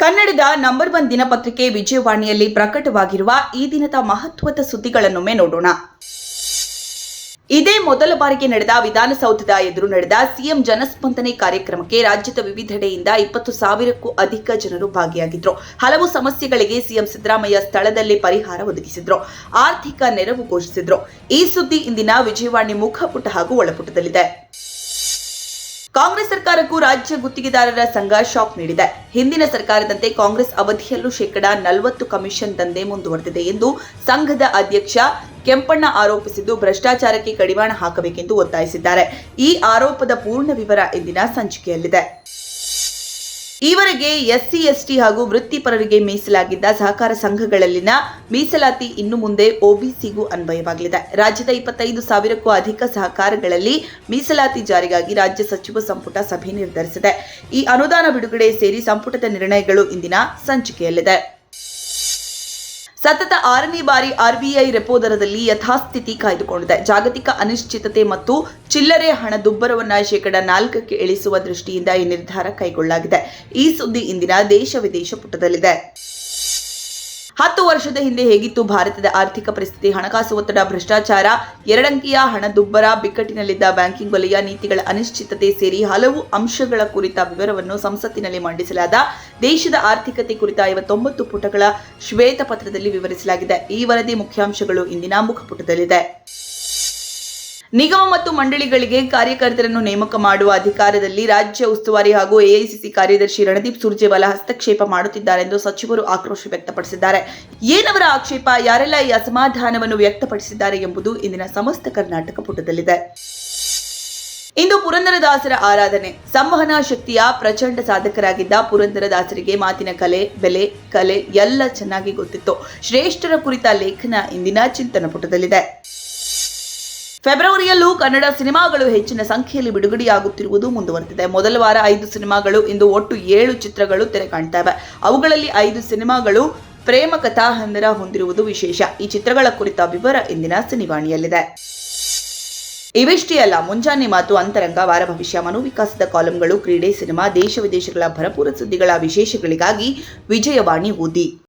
ಕನ್ನಡದ number one ದಿನಪತ್ರಿಕೆ ವಿಜಯವಾಣಿಯಲ್ಲಿ ಪ್ರಕಟವಾಗಿರುವ ಈ ದಿನದ ಮಹತ್ವದ ಸುದ್ದಿಗಳನ್ನೊಮ್ಮೆ ನೋಡೋಣ. ಇದೇ ಮೊದಲ ಬಾರಿಗೆ ನಡೆದ ವಿಧಾನಸೌಧದ ಎದುರು ನಡೆದ ಸಿಎಂ ಜನಸ್ಪಂದನೆ ಕಾರ್ಯಕ್ರಮಕ್ಕೆ ರಾಜ್ಯದ ವಿವಿಧೆಡೆಯಿಂದ ಇಪ್ಪತ್ತು ಸಾವಿರಕ್ಕೂ ಅಧಿಕ ಜನರು ಭಾಗಿಯಾಗಿದ್ರು. ಹಲವು ಸಮಸ್ಯೆಗಳಿಗೆ ಸಿಎಂ ಸಿದ್ದರಾಮಯ್ಯ ಸ್ಥಳದಲ್ಲೇ ಪರಿಹಾರ ಒದಗಿಸಿದ್ರು. ಆರ್ಥಿಕ ನೆರವು ಘೋಷಿಸಿದ್ರು. ಈ ಸುದ್ದಿ ಇಂದಿನ ವಿಜಯವಾಣಿ ಮುಖಪುಟ ಹಾಗೂ ಒಳಪುಟದಲ್ಲಿದೆ. ಕಾಂಗ್ರೆಸ್ ಸರ್ಕಾರಕ್ಕೂ ರಾಜ್ಯ ಗುತ್ತಿಗೆದಾರರ ಸಂಘ ಶಾಕ್ ನೀಡಿದೆ. ಹಿಂದಿನ ಸರ್ಕಾರದಂತೆ ಕಾಂಗ್ರೆಸ್ ಅವಧಿಯಲ್ಲೂ ಶೇಕಡಾ ನಲವತ್ತು ಕಮಿಷನ್ ದಂಧೆ ಮುಂದುವರೆದಿದೆ ಎಂದು ಸಂಘದ ಅಧ್ಯಕ್ಷ ಕೆಂಪಣ್ಣ ಆರೋಪಿಸಿದ್ದು, ಭ್ರಷ್ಟಾಚಾರಕ್ಕೆ ಕಡಿವಾಣ ಹಾಕಬೇಕೆಂದು ಒತ್ತಾಯಿಸಿದ್ದಾರೆ. ಈ ಆರೋಪದ ಪೂರ್ಣ ವಿವರ ಇಂದಿನ ಸಂಚಿಕೆಯಲ್ಲಿದೆ. ಈವರೆಗೆ ಎಸ್ಸಿ, ಎಸ್ಟಿ ಹಾಗೂ ವೃತ್ತಿಪರರಿಗೆ ಮೀಸಲಾಗಿದ್ದ ಸಹಕಾರ ಸಂಘಗಳಲ್ಲಿನ ಮೀಸಲಾತಿ ಇನ್ನು ಮುಂದೆ ಒಬಿಸಿಗೂ ಅನ್ವಯವಾಗಲಿದೆ. ರಾಜ್ಯದ ಇಪ್ಪತ್ತೈದು ಸಾವಿರಕ್ಕೂ ಅಧಿಕ ಸಹಕಾರಗಳಲ್ಲಿ ಮೀಸಲಾತಿ ಜಾರಿಗಾಗಿ ರಾಜ್ಯ ಸಚಿವ ಸಂಪುಟ ಸಭೆ ನಿರ್ಧರಿಸಿದೆ. ಈ ಅನುದಾನ ಬಿಡುಗಡೆ ಸೇರಿ ಸಂಪುಟದ ನಿರ್ಣಯಗಳು ಇಂದಿನ ಸಂಚಿಕೆಯಲ್ಲಿದೆ. ಸತತ ಆರನೇ ಬಾರಿ ಆರ್ಬಿಐ ರೆಪೋ ದರದಲ್ಲಿ ಯಥಾಸ್ಥಿತಿ ಕಾಯ್ದುಕೊಂಡಿದೆ. ಜಾಗತಿಕ ಅನಿಶ್ಚಿತತೆ ಮತ್ತು ಚಿಲ್ಲರೆ ಹಣದುಬ್ಬರವನ್ನ ಶೇಕಡ ನಾಲ್ಕಕ್ಕೆ ಇಳಿಸುವ ದೃಷ್ಟಿಯಿಂದ ಈ ನಿರ್ಧಾರ ಕೈಗೊಳ್ಳಲಾಗಿದೆ. ಈ ಸುದ್ದಿ ಇಂದಿನ ದೇಶ ವಿದೇಶ ಪುಟದಲ್ಲಿದೆ. ಹತ್ತು ವರ್ಷದ ಹಿಂದೆ ಹೇಗಿತ್ತು ಭಾರತದ ಆರ್ಥಿಕ ಪರಿಸ್ಥಿತಿ, ಹಣಕಾಸು ಒತ್ತಡ, ಭ್ರಷ್ಟಾಚಾರ, ಎರಡಂಕಿಯ ಹಣದುಬ್ಬರ, ಬಿಕ್ಕಟ್ಟಿನಲ್ಲಿದ್ದ ಬ್ಯಾಂಕಿಂಗ್ ವಲಯ, ನೀತಿಗಳ ಅನಿಶ್ಚಿತತೆ ಸೇರಿ ಹಲವು ಅಂಶಗಳ ಕುರಿತ ವಿವರವನ್ನು ಸಂಸತ್ತಿನಲ್ಲಿ ಮಂಡಿಸಲಾದ ದೇಶದ ಆರ್ಥಿಕತೆ ಕುರಿತ ಐವತ್ತೊಂಬತ್ತು ಪುಟಗಳ ಶ್ವೇತಪತ್ರದಲ್ಲಿ ವಿವರಿಸಲಾಗಿದೆ. ಈ ವರದಿ ಮುಖ್ಯಾಂಶಗಳು ಇಂದಿನ ಮುಖಪುಟದಲ್ಲಿದೆ. ನಿಗಮ ಮತ್ತು ಮಂಡಳಿಗಳಿಗೆ ಕಾರ್ಯಕರ್ತರನ್ನು ನೇಮಕ ಮಾಡುವ ಅಧಿಕಾರದಲ್ಲಿ ರಾಜ್ಯ ಉಸ್ತುವಾರಿ ಹಾಗೂ ಎಐಸಿಸಿ ಕಾರ್ಯದರ್ಶಿ ರಣದೀಪ್ ಸುರ್ಜೇವಾಲಾ ಹಸ್ತಕ್ಷೇಪ ಮಾಡುತ್ತಿದ್ದಾರೆಂದು ಸಚಿವರು ಆಕ್ರೋಶ ವ್ಯಕ್ತಪಡಿಸಿದ್ದಾರೆ. ಏನವರ ಆಕ್ಷೇಪ, ಯಾರೆಲ್ಲ ಈ ಅಸಮಾಧಾನವನ್ನು ವ್ಯಕ್ತಪಡಿಸಿದ್ದಾರೆ ಎಂಬುದು ಇಂದಿನ ಸಮಸ್ತ ಕರ್ನಾಟಕ ಪುಟದಲ್ಲಿದೆ. ಇಂದು ಪುರಂದರದಾಸರ ಆರಾಧನೆ. ಸಂವಹನ ಶಕ್ತಿಯ ಪ್ರಚಂಡ ಸಾಧಕರಾಗಿದ್ದ ಪುರಂದರದಾಸರಿಗೆ ಮಾತಿನ ಕಲೆ, ಬೆಲೆ, ಕಲೆ ಎಲ್ಲ ಚೆನ್ನಾಗಿ ಗೊತ್ತಿತ್ತು. ಶ್ರೇಷ್ಠರ ಕುರಿತ ಲೇಖನ ಇಂದಿನ ಚಿಂತನ ಪುಟದಲ್ಲಿದೆ. ಫೆಬ್ರವರಿಯಲ್ಲೂ ಕನ್ನಡ ಸಿನಿಮಾಗಳು ಹೆಚ್ಚಿನ ಸಂಖ್ಯೆಯಲ್ಲಿ ಬಿಡುಗಡೆಯಾಗುತ್ತಿರುವುದು ಮುಂದುವರೆದಿದೆ. ಮೊದಲ ವಾರ ಐದು ಸಿನಿಮಾಗಳು, ಇಂದು ಒಟ್ಟು ಏಳು ಚಿತ್ರಗಳು ತೆರೆ ಕಾಣ್ತವೆ. ಅವುಗಳಲ್ಲಿ ಐದು ಸಿನಿಮಾಗಳು ಪ್ರೇಮ ಕಥಾಹಂದರ ಹೊಂದಿರುವುದು ವಿಶೇಷ. ಈ ಚಿತ್ರಗಳ ಕುರಿತ ವಿವರ ಇಂದಿನ ಸಿನಿವಾಣಿಯಲ್ಲಿದೆ. ಇವಿಷ್ಟೇ ಅಲ್ಲ ಮುಂಜಾನೆ ಮಾತು ಅಂತರಂಗ, ವಾರ ಭವಿಷ್ಯ, ಮನೋವಿಕಾಸದ ಕಾಲಂಗಳು, ಕ್ರೀಡೆ, ಸಿನಿಮಾ, ದೇಶ ವಿದೇಶಗಳ ಭರಪೂರ ಸುದ್ದಿಗಳ ವಿಶೇಷಗಳಿಗಾಗಿ ವಿಜಯವಾಣಿ ಓದಿ.